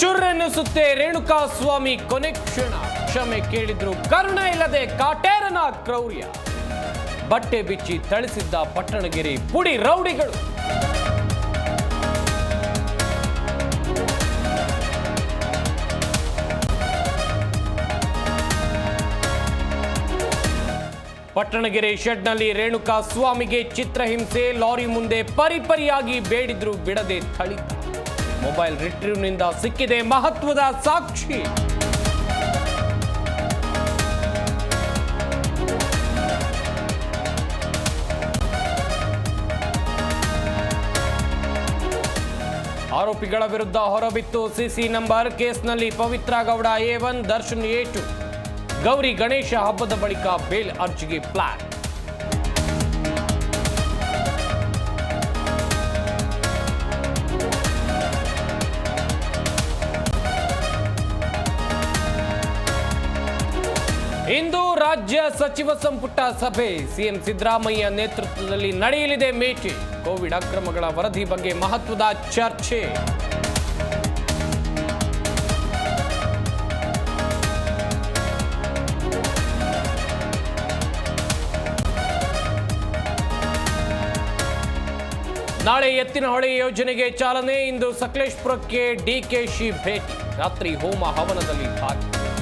ಚುರ್ರೆನ್ನಿಸುತ್ತೆ ರೇಣುಕಾ ಸ್ವಾಮಿ ಕೊನೆ ಕ್ಷಣ. ಕ್ಷಮೆ ಕೇಳಿದ್ರು ಕರ್ಣ ಇಲ್ಲದೆ ಕಾಟೇರನ ಕ್ರೌರ್ಯ. ಬಟ್ಟೆ ಬಿಚ್ಚಿ ಥಳಿಸಿದ್ದ ಪಟ್ಟಣಗಿರಿ ಪುಡಿ ರೌಡಿಗಳು. ಪಟ್ಟಣಗೆರೆ ಶೆಡ್ನಲ್ಲಿ ರೇಣುಕಾ ಸ್ವಾಮಿಗೆ ಚಿತ್ರಹಿಂಸೆ, ಲಾರಿ ಮುಂದೆ ಪರಿಪರಿಯಾಗಿ ಬೇಡಿದ್ರು ಬಿಡದೆ ಥಳಿತ ಮೊಬೈಲ್ ರಿಟ್ರೀವ್ನಿಂದ ಸಿಕ್ಕಿದೆ ಮಹತ್ವದ ಸಾಕ್ಷಿ. ಆರೋಪಿಗಳ ವಿರುದ್ಧ ಹೊರಬಿತ್ತು ಸಿಸಿ ನಂಬರ್. ಕೇಸ್ನಲ್ಲಿ Pavithra Gowda A one, Darshan A Gowri Ganesha ಹಬ್ಬದ ಬಳಿಕ ಬೇಲ್ ಅರ್ಜಿಗೆ ಪ್ಲಾನ್. ಇಂದು ರಾಜ್ಯ ಸಚಿವ ಸಂಪುಟ ಸಭೆ. ಸಿಎಂ ಸಿದ್ದರಾಮಯ್ಯ ನೇತೃತ್ವದಲ್ಲಿ ನಡೆಯಲಿದೆ ಮೀಟಿಂಗ್. ಕೋವಿಡ್ ಅಕ್ರಮಗಳ ವರದಿ ಬಗ್ಗೆ ಮಹತ್ವದ ಚರ್ಚೆ. ನಾಳೆ ಎತ್ತಿನಹೊಳೆ ಯೋಜನೆಗೆ ಚಾಲನೆ. ಇಂದು ಸಕಲೇಶ್ಪುರಕ್ಕೆ ಡಿಕೆಶಿ ಭೇಟಿ. ರಾತ್ರಿ ಹೋಮ ಹವನದಲ್ಲಿ ಭಾಗಿ.